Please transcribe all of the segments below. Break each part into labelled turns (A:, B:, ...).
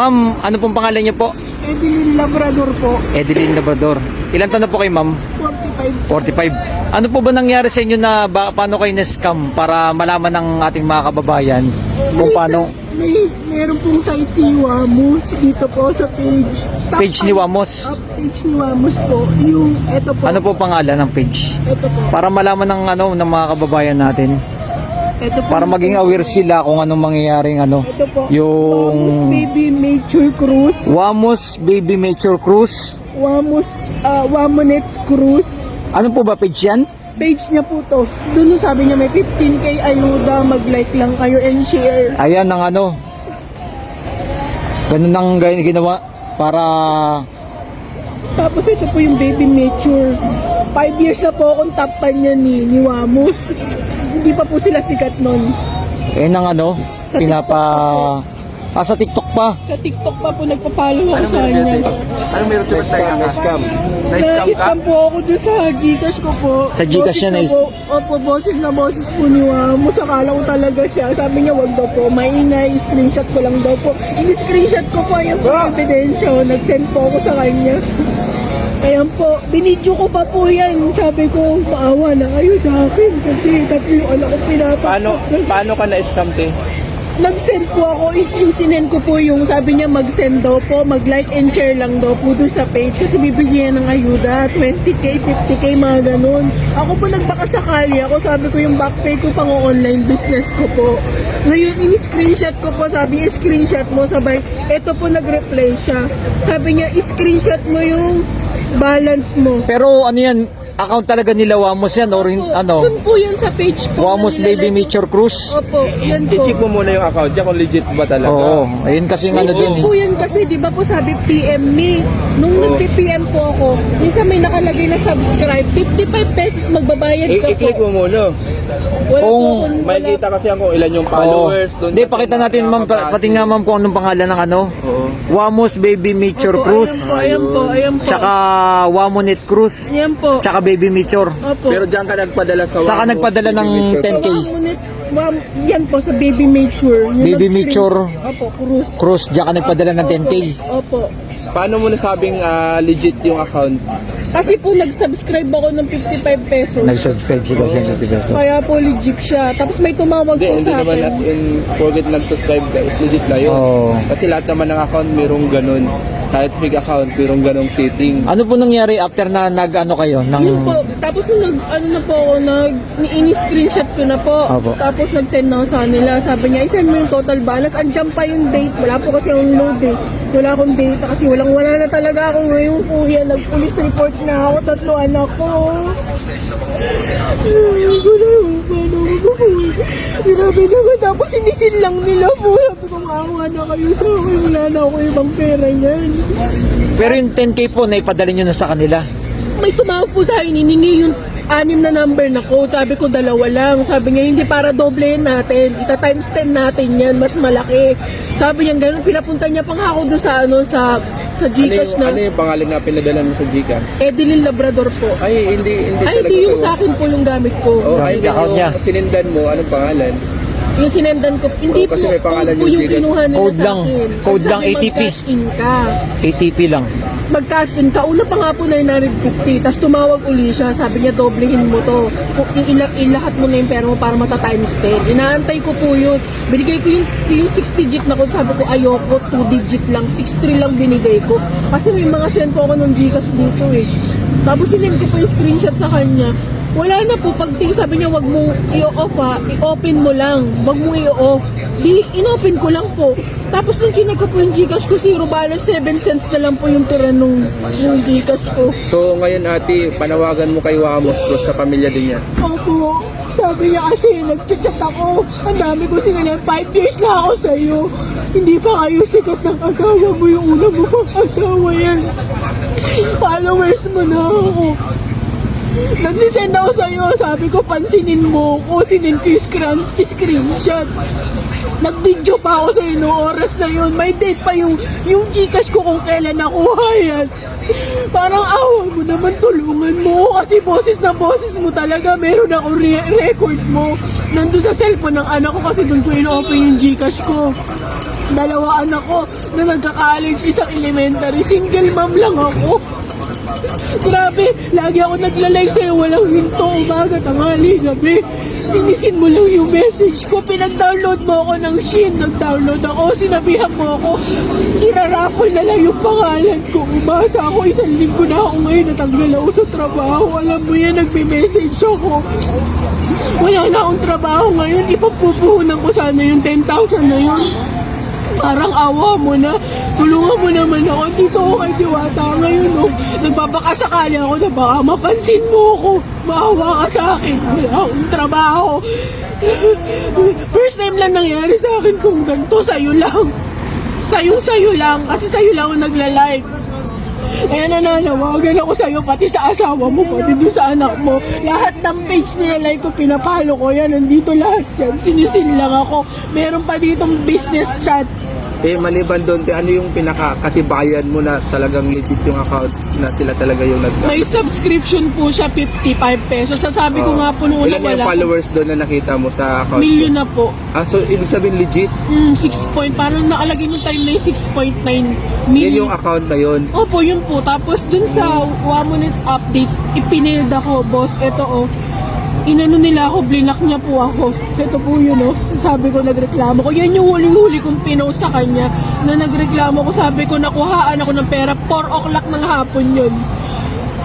A: Ma'am, ano pong pangalan niyo po?
B: Evelyn Labrador po,
A: Edeline Labrador. Ilan taon na po kayo, ma'am?
B: 45.
A: 45. Ano po ba nangyari sa inyo na ba, paano kayo na-scam para malaman ng ating mga kababayan kung paano
B: May, meron pong site si Wamos dito po sa page. Top
A: page ni Wamos?
B: Up page ni Wamos po. Yung, eto po.
A: Ano po pangalan ng page?
B: Eto po.
A: Para malaman ng ano ng mga kababayan natin.
B: Eto po.
A: Para maging aware sila kung anong mangyayaring ano.
B: Ito po.
A: Yung
B: Wamos Baby Nature Cruise.
A: Wamos Baby Mature Cruise.
B: Wamos, uh, Wamonets Cruise.
A: Ano po ba page yan?
B: Page niya po to. Doon sabi niya may 15k ayuda, mag-like lang kayo and share.
A: Ayan ang ano. Ganun ang ginawa para
B: Tapos ito po yung Baby Nature. Five years na po akong top fan niya ni, ni Wamos. Hindi pa po sila sikat nun.
A: eh ang ano
B: Sa
A: pinapa ah, sa TikTok pa.
B: Sa TikTok pa po nagpa-follow ako sa kanya.
C: Ano meron dito sa na-scam? Na-scam ka?
B: Na-scam po ako dun sa Gcash ko po.
A: Sa Gcash niya
B: na
A: na-
B: po. Opo, boses na boses po ni Wamos. Akala ko talaga siya. Sabi niya, wag daw po. Maingay, screenshot ko lang daw po. In-screenshot ko po yung ebidensya. Nag-send po ako sa kanya. Ayan po, binidyo ko pa po yan. Sabi ko, maawa na kayo sa akin kasi tatlo yung anak ko pinapak.
C: Paano, paano ka na-scam, te?
B: Nag-send po ako, yung sinend ko po yung sabi niya mag-send daw po, mag-like and share lang daw po dun sa page kasi bibigyan ng ayuda, 20k, 50k, mga ganun. Ako po nagpakasakali ako, sabi ko yung back pay ko pang online business ko po. Ngayon, in-screenshot ko po, sabi niya, screenshot mo, sabay, eto po nag-reply siya. Sabi niya, screenshot mo yung balance mo.
A: Pero ano yan, account talaga nila Wamos yan or hin- ano?
B: Dun po yun sa page po.
A: Wamos
B: na
A: Baby
B: nilalagay-
A: Mature Cruise.
B: Opo, yan po.
C: I-check mo muna yung account niya kung legit ba talaga.
A: Oo, ayun kasi ano dun eh.
B: po yun kasi, di ba po sabi PM me. Nung
C: Oo.
B: nagpi-PM po ako, minsan may nakalagay na subscribe, 55 pesos magbabayad
C: I-
B: ka
C: I-click
B: po.
C: mo muna.
B: Wala
A: Kung
B: po akong-
C: May
B: wala
C: kita kasi ako ilan yung
A: Oo.
C: followers. doon
A: Hindi,
C: kasi
A: pakita natin ma'am, pa-
C: nakakapasi.
A: pati nga ma'am kung anong pangalan ng ano.
C: Oo.
A: Wamos Baby Mature
B: Opo,
A: Cruise.
B: Ayan po, ayan po.
A: Tsaka Wamonet Cruise.
B: Ayan po.
A: Tsaka Baby Mature.
B: Opo.
C: Pero diyan ka nagpadala sa
A: Saka nagpadala ng
C: Baby Mature.
A: 10K.
B: So, Wamonit, wam, yan po sa Baby Mature.
A: Baby Mature.
B: Opo, cruise.
A: Cruise, diyan ka nagpadala ng 10K.
B: Opo.
C: Paano mo nasabing ah, legit yung account?
B: Kasi po nag-subscribe ako ng 55 pesos.
A: Nag-subscribe siya siya ng 50 pesos.
B: Kaya po legit siya. Tapos may tumawag
C: Hindi,
B: po
C: hindi
B: sa
C: naman as
B: akin.
C: in, forget nag-subscribe ka, is legit na yun.
A: Oo.
C: Kasi lahat naman ng account mayroong ganun. Kahit fake account, mayroong ganung setting.
A: Ano po nangyari after na nag-ano kayo? Ng...
B: Yun po. Tapos nung nag, ano na po ako, nag, ini-screenshot ko na po.
A: Opo.
B: Tapos nag-send na ako sa kanila. Sabi niya, i-send mo yung total balance. Andiyan pa yung date. Wala po kasi akong load eh. Wala akong data kasi walang wala na talaga ako ngayon kuya. Nag-police report na ako. Tatlo anak ko. Ko. Paano ko po? Grabe na ko. Tapos sinisin lang nila po. Sabi ko, maawa na kayo sa akin. Wala na ako ibang pera niyan.
A: Pero yung 10K po, naipadala nyo na sa kanila.
B: may tumawag po sa akin, hiningi yung anim na number na code. Sabi ko, dalawa lang. Sabi niya, hindi para doblehin natin. Ita times 10 natin yan, mas malaki. Sabi niya, ganun, pinapunta niya pang ako doon sa, ano, sa, sa
C: Ano
B: Gcash
C: yung,
B: na,
C: ano yung pangalan na pinadala mo sa Gcash?
B: Edeline Labrador po.
C: Ay, hindi, hindi
B: Ay,
C: talaga
B: hindi yung sa akin po yung gamit ko.
C: Oh, ay, yung
A: niya.
C: sinindan mo, anong pangalan?
B: Yung sinendan ko, hindi
C: Oh, kasi
B: po,
C: may pangalan
B: code po
C: yung
B: yung
C: Gcash.
B: kinuha nila
A: Code
B: sa
A: lang.
B: akin.
A: Code
B: Sabi,
A: lang, ATP.
B: Mag-cash in ka.
A: ATP lang.
B: mag-cash in ka. Una pa nga po 950. Tapos tumawag uli siya. Sabi niya, doblehin mo to. Kung ila- ilahat mo na yung pera mo para mata times 10. Inaantay ko po yun. Binigay ko yung, yung 6 digit na ko. Sabi ko, ayoko, 2 digit lang. 6-3 lang binigay ko. Kasi may mga send po ako ng Gcash dito eh. Tapos sinend ko po yung screenshot sa kanya. Wala na po. Pagting sabi niya, wag mo i-off ha. I-open mo lang. Wag mo i-off. Di, in-open ko lang po. Tapos nung chinag ko po yung Gcash ko, zero balance, 7 cents na lang po yung tira nung, nung Gcash ko.
C: So ngayon ate, panawagan mo kay Wamos Cruz sa pamilya din niya.
B: Opo, sabi niya kasi nagchat-chat ako. Ang dami ko sinanay, 5 years na ako sa'yo. Hindi pa kayo sikat ng asawa mo yung una mo pang asawa yan. Followers mo na ako. Nagsisend ako sa'yo, sabi ko pansinin mo ko, sinin ko yung screen, screenshot. Nag-video pa ako sa'yo noong oras na yun. May date pa yung, yung Gcash ko kung kailan nakuha yan. Parang awa mo naman tulungan mo kasi boses na boses mo talaga. Meron akong re- record mo. Nandun sa cellphone ng anak ko kasi doon ko ino-open yung Gcash ko. Dalawa anak ko na nagka-college, isang elementary. Single mom lang ako. Grabe, lagi ako naglalay sa'yo, walang hinto, umaga, tanghali, gabi. Sinisin mo lang yung message ko, pinag-download mo ako ng Shein, nag-download ako, sinabihan mo ako, irarapol na lang yung pangalan ko. Umasa ako, isang linggo na ako ngayon, natanggal ako sa trabaho. Alam mo yan, nagme-message ako. Wala na akong trabaho ngayon, ipagpupuhunan ko sana yung 10,000 na yun. Parang awa mo na. Tulungan mo naman ako. Dito ako kay Diwata ngayon. Oh. Nagpapakasakali ako na baka mapansin mo ako. Maawa ka sa akin. Wala akong trabaho. First time lang nangyari sa akin kung ganito. Sa'yo lang. Sa'yo-sa'yo lang. Kasi sa'yo lang ako nagla-live. Kaya nananawagan ako sa'yo, pati sa asawa mo, pati doon sa anak mo. Lahat ng page nila like ko, pinapalo ko yan. Nandito lahat yan. Sinisin lang ako. Meron pa ditong business chat.
C: Eh, maliban doon, te, ano yung pinakakatibayan mo na talagang legit yung account na sila talaga yung nag...
B: May subscription po siya, 55 pesos. Sasabi ko
C: Oo.
B: nga po nung una
C: Ilan yung
B: wala.
C: followers doon na nakita mo sa account?
B: Million na po.
C: Ah, so ibig sabihin legit?
B: Mm, 6 point. Parang nakalagay yung time na yung 6.9
C: Yan
B: million.
C: yung account na yun.
B: Opo, yun po. Tapos dun sa One Minutes Updates, ipinailed ako, boss, eto oh. Inano nila ako, blinak niya po ako. Ito po yun oh. Sabi ko, nagreklamo ko. Yan yung huling-huli kong pinost sa kanya na nagreklamo ko. Sabi ko, nakuhaan ako ng pera. 4 o'clock ng hapon yun.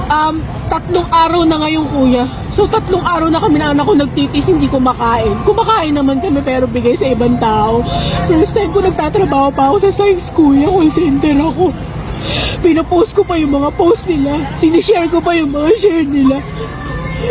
B: Um, tatlong araw na ngayon, kuya. So, tatlong araw na kami na anak ko nagtitis, hindi kumakain. Kumakain naman kami, pero bigay sa ibang tao. First time ko nagtatrabaho pa ako sa science, kuya. Call center ako. Pinapost ko pa yung mga post nila. Sinishare ko pa yung mga share nila.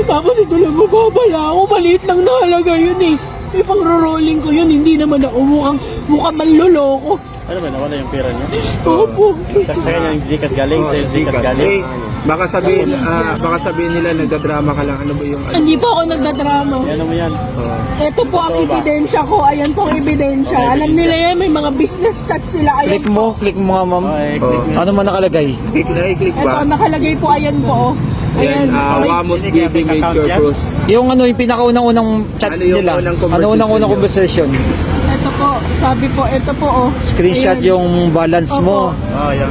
B: Tapos ito lang mababala ako. Maliit lang na yun eh. May pang-rolling ko yun. Hindi naman ako mukhang, mukhang manloloko.
D: Ano ba, nawala yung pera niyo?
B: Opo.
D: Sa, sa kanya yung Gcash galing, sa yung Gcash
C: Eh,
D: galing.
C: baka sabihin, ah, baka sabihin nila nagdadrama ka lang. Ano ba yung... Ano?
B: Hindi po ako nagdadrama.
D: Ano mo yan?
C: Oo.
B: Ito po ang ebidensya ko. Ayan po ang ebidensya. Alam nila yan, may mga business chats sila. Ayan
A: Click mo, click mo nga ma'am.
D: Ay,
C: Oo.
D: click mo.
A: Ano man nakalagay?
C: Click na, i-click
B: Ito,
C: ba?
B: nakalagay po, ayan po. oh.
C: Ayan,
B: Ayan.
C: ah,
B: May-
C: Wamos
D: Sige,
C: BB
D: account
C: Major
D: yan?
C: Bros.
A: Yung ano, yung pinakaunang-unang chat
C: Ano yung
A: nila.
C: unang
A: Ano unang-unang
C: conversation
A: conversation?
B: Ito po, sabi po, ito po, oh.
A: Screenshot
B: Ayan.
A: yung balance mo.
D: Oh, yung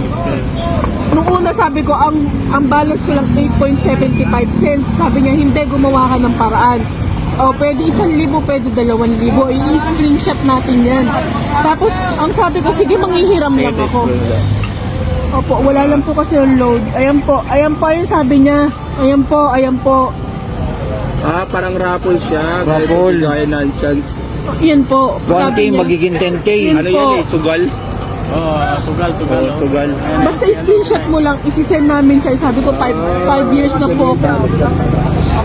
B: Nung una sabi ko, ang ang balance ko lang 8.75 cents. Sabi niya, hindi, gumawa ka ng paraan. O, pwede isang libo, pwede dalawang libo. I-screenshot natin yan. Tapos, ang sabi ko, sige, manghihiram lang ako. Opo, wala lang po kasi yung load. Ayan po, ayan po yung sabi niya. Ayan po, ayan po.
C: Ah, parang raffle siya.
A: Raffle.
C: Gaya ng chance.
B: Yan po.
A: 1K
B: Sabi niya.
A: magiging 10K.
C: Ano yan eh, sugal?
D: Oh, sugal, sugal.
C: Oo,
D: no?
C: sugal.
B: Basta screenshot mo lang, isisend namin sa'yo. Sabi ko, 5 years na po.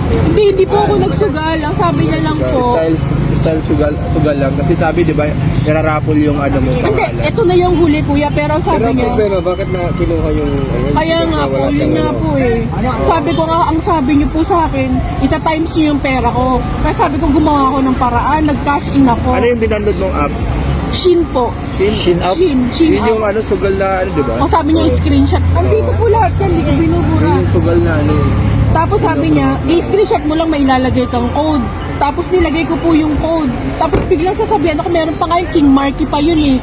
B: Hindi, hindi po ako nagsugal. Ang sabi niya lang po,
C: Style, style sugal, sugal lang. Kasi sabi, di ba, nararapol yung ano mo
B: Hindi,
C: pangalan.
B: ito na yung huli kuya, pero ang sabi niya,
C: bakit na kinuha yung... Ano,
B: kaya nga po, yun nga po eh. Sabi ko nga, ang sabi niyo po sa akin, ita-times niyo yung pera ko. Kaya sabi ko, gumawa ako ng paraan, nag-cash in ako.
C: Ano yung binanod mong app?
B: Shin po.
A: Shin up.
B: Shin, shin
C: Yun yung
B: up.
C: ano, sugal na ano, di ba?
B: O sabi niya, screenshot. Andito po lahat yan, hindi ko binubura.
C: Yun yung sugal na ano. eh.
B: Tapos sabi niya, i-screenshot mo lang may ilalagay kang code. Tapos nilagay ko po yung code. Tapos biglang sasabihan ako, meron pa nga yung King Marky pa yun eh.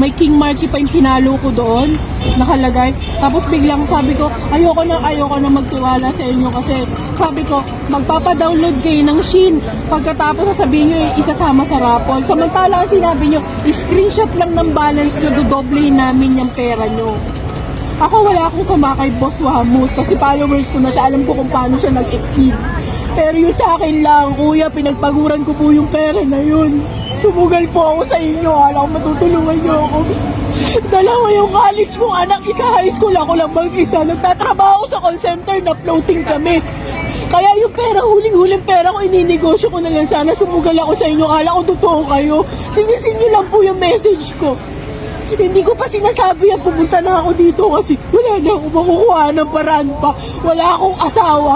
B: May King Marky pa yung pinalo ko doon, nakalagay. Tapos biglang sabi ko, ayoko na, ayoko na magtiwala sa inyo kasi sabi ko, magpapadownload kayo ng Shin. Pagkatapos sasabihin nyo, eh, isasama sa raffle. Samantala sinabi nyo, screenshot lang ng balance nyo, dodoblehin namin yung pera nyo. Ako wala akong sama kay Boss Wamos kasi followers ko na siya. Alam ko kung paano siya nag-exceed. Pero yung sa akin lang, kuya, pinagpaguran ko po yung pera na yun. Sumugal po ako sa inyo. Alam ko matutulungan niyo ako. Dalawa yung college kong anak, isa high school, ako lang mag-isa. Nagtatrabaho sa call center na floating kami. Kaya yung pera, huling-huling pera ko, ininegosyo ko na lang sana. Sumugal ako sa inyo. Kala ko totoo kayo. Sinisin niyo lang po yung message ko. Hindi ko pa sinasabi yan, pumunta na ako dito kasi wala na akong makukuha ng paraan pa. Wala akong asawa.